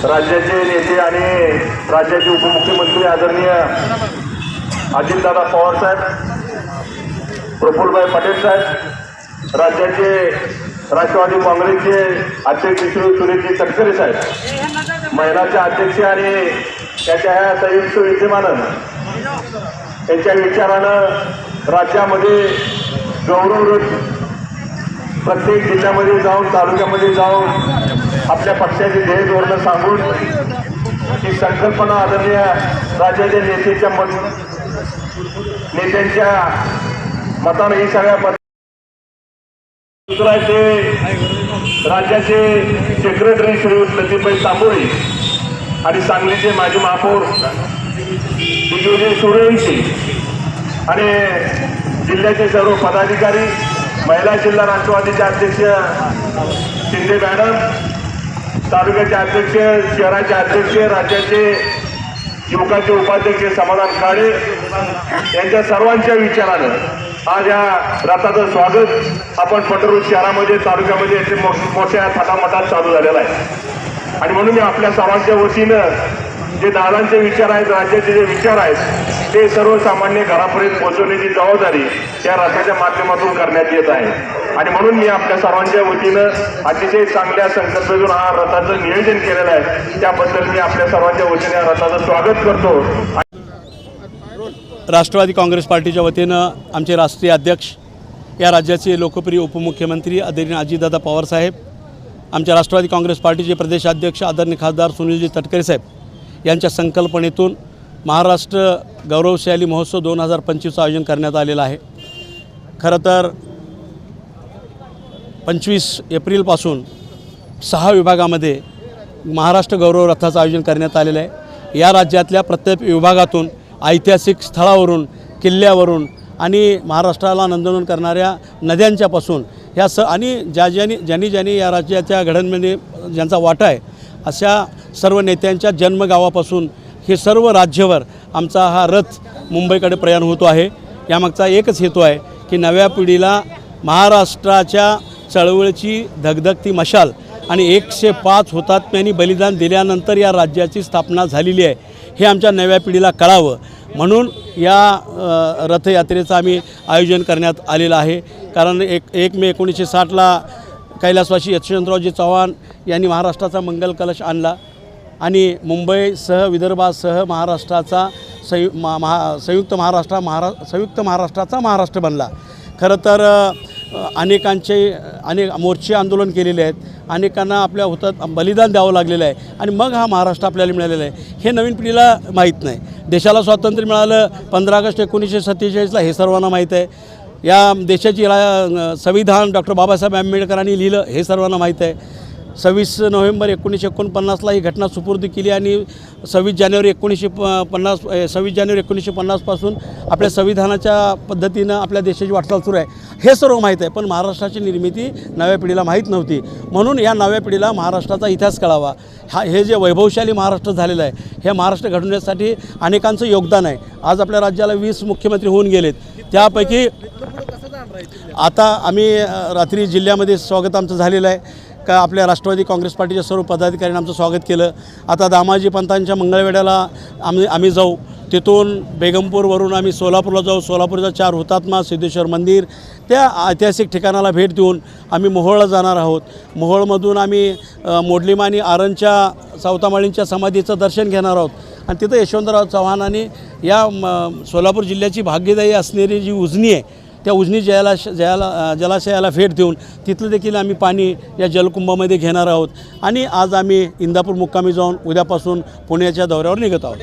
राज्याचे नेते आणि राज्याचे उपमुख्यमंत्री आदरणीय अजितदादा पवार साहेब प्रफुल्लभाई पटेल साहेब राज्याचे राष्ट्रवादी काँग्रेसचे अध्यक्ष श्री सुनीलजी तटकरे साहेब महिलाचे अध्यक्ष आणि त्याच्या ह्या संयुक्त विद्यमानं त्यांच्या विचारानं राज्यामध्ये गौरवरथ प्रत्येक जिल्ह्यामध्ये जाऊन तालुक्यामध्ये जाऊन आपल्या पक्षाचे ध्येय धोरणं सांगून ही संकल्पना आदरणीय राज्याच्या नेत्याच्या मत नेत्यांच्या मतानं ही सगळ्या पद दुसरं आहे ते राज्याचे सेक्रेटरी श्री लतीफभाई तांबोळी आणि सांगलीचे माजी महापौर दिग्विजय सूर्यवंशी आणि जिल्ह्याचे सर्व पदाधिकारी महिला जिल्हा राष्ट्रवादीच्या अध्यक्ष शिंदे मॅडम तालुक्याचे अध्यक्ष शहराचे अध्यक्ष राज्याचे युवकाचे उपाध्यक्ष समाधान काळे यांच्या सर्वांच्या विचारानं आज या रथाचं स्वागत आपण पटरूर शहरामध्ये तालुक्यामध्ये याचे मोठ्या थाटामाटात चालू झालेलं आहे. आणि म्हणून मी आपल्या सर्वांच्या वतीनं जे दादांचे विचार आहेत राज्याचे जे विचार आहेत ते सर्वसामान्य घरापर्यंत पोहोचवण्याची जबाबदारी या रथाच्या माध्यमातून करण्यात येत आहे. आणि म्हणून मी आपल्या सर्वांच्या वतीनं अतिशय चांगल्या संकल्पनेतून हा रथाचं नियोजन केलेलं आहे. त्याबद्दल मी आपल्या सर्वांच्या वतीने या रथाचं स्वागत करतो. राष्ट्रवादी काँग्रेस पार्टीच्या वतीनं आमचे राष्ट्रीय अध्यक्ष या राज्याचे लोकप्रिय उपमुख्यमंत्री आदरणीय अजितदादा पवारसाहेब आमच्या राष्ट्रवादी काँग्रेस पार्टीचे प्रदेशाध्यक्ष आदरणीय खासदार सुनीलजी तटकरे साहेब यांच्या संकल्पनेतून महाराष्ट्र गौरवशाली महोत्सव दोन हजार पंचवीसचं आयोजन करण्यात आलेलं आहे. खरं तर पंचवीस एप्रिलपासून सहा विभागामध्ये महाराष्ट्र गौरव रथाचं आयोजन करण्यात आलेलं आहे. या राज्यातल्या प्रत्येक विभागातून ऐतिहासिक स्थळावरून किल्ल्यावरून आणि महाराष्ट्राला नंदनवन करणाऱ्या नद्यांच्यापासून ह्या स आणि ज्या ज्यांनी ज्यांनी ज्यांनी या राज्याच्या घडणमध्ये ज्यांचा वाटा आहे अशा सर्व नेत्यांच्या जन्मगावापासून हे सर्व राज्यभर आमचा हा रथ मुंबईकडे प्रयाण होतो आहे. यामागचा एकच हेतू आहे की नव्या पिढीला महाराष्ट्राच्या चळवळीची धगधगती मशाल आणि एकशे पाच हुतात्म्यांनी बलिदान दिल्यानंतर या राज्याची स्थापना झालेली आहे. हे आमच्या नव्या पिढीला कळावं. म्हणून या रथयात्रेचं आम्ही आयोजन करण्यात आलेलं आहे. कारण एक एक मे एकोणीसशे साठला कैलासवासी यशवंतरावजी चव्हाण यांनी महाराष्ट्राचा मंगल कलश आणला आणि मुंबईसह विदर्भासह महाराष्ट्राचा संयु मा महा संयुक्त महाराष्ट्र महारा संयुक्त महाराष्ट्राचा महाराष्ट्र बनला. खरं तर अनेकांचे अनेक मोर्चे आंदोलन केलेले आहेत. अनेकांना आपल्या होतात बलिदान द्यावं लागलेलं आहे. आणि मग हा महाराष्ट्र आपल्याला मिळालेला आहे. हे नवीन पिढीला माहीत नाही. देशाला स्वातंत्र्य मिळालं पंधरा ऑगस्ट एकोणीसशे सत्तेचाळीसला हे सर्वांना माहीत आहे. या देशाची संविधान डॉक्टर बाबासाहेब आंबेडकरांनी लिहिलं हे सर्वांना माहीत आहे. सव्वीस नोव्हेंबर एकोणीसशे एकोणपन्नासला ही घटना सुपूर्द केली आणि सव्वीस जानेवारी एकोणीसशे प पन्नास सव्वीस जानेवारी एकोणीसशे पन्नासपासून आपल्या संविधानाच्या पद्धतीनं आपल्या देशाची वाटचाल सुरू आहे. हे सर्व माहीत आहे पण महाराष्ट्राची निर्मिती नव्या पिढीला माहीत नव्हती. म्हणून या नव्या पिढीला महाराष्ट्राचा इतिहास कळावा. हा हे जे वैभवशाली महाराष्ट्र झालेलं आहे हे महाराष्ट्र घडवण्यासाठी अनेकांचं योगदान आहे. आज आपल्या राज्याला वीस मुख्यमंत्री होऊन गेलेत. त्यापैकी आता आम्ही रात्री जिल्ह्यामध्ये स्वागत आमचं झालेलं आहे. का आपल्या राष्ट्रवादी काँग्रेस पार्टीच्या सर्व पदाधिकाऱ्यांनी आमचं स्वागत केलं. आता दामाजी पंतांच्या मंगळवेड्याला आम्ही आम्ही जाऊ. तिथून बेगमपूरवरून आम्ही सोलापूरला जाऊ. सोलापूरचा चार हुतात्मा सिद्धेश्वर मंदिर त्या ऐतिहासिक ठिकाणाला भेट देऊन आम्ही मोहोळला जाणार आहोत. मोहोळमधून आम्ही अ, आणि आरणच्या सावतामाळींच्या समाधीचं दर्शन घेणार आहोत. आणि तिथं यशवंतराव चव्हाणांनी या म, सोलापूर जिल्ह्याची भाग्यदायी असणारी जी उजनी आहे त्या उजनी जलाश जला जलाशयाला भेट देऊन तिथलं देखील आम्ही पाणी या जलकुंभामध्ये घेणार आहोत. आणि आज आम्ही इंदापूर मुक्कामी जाऊन उद्यापासून पुण्याच्या दौऱ्यावर निघत आहोत.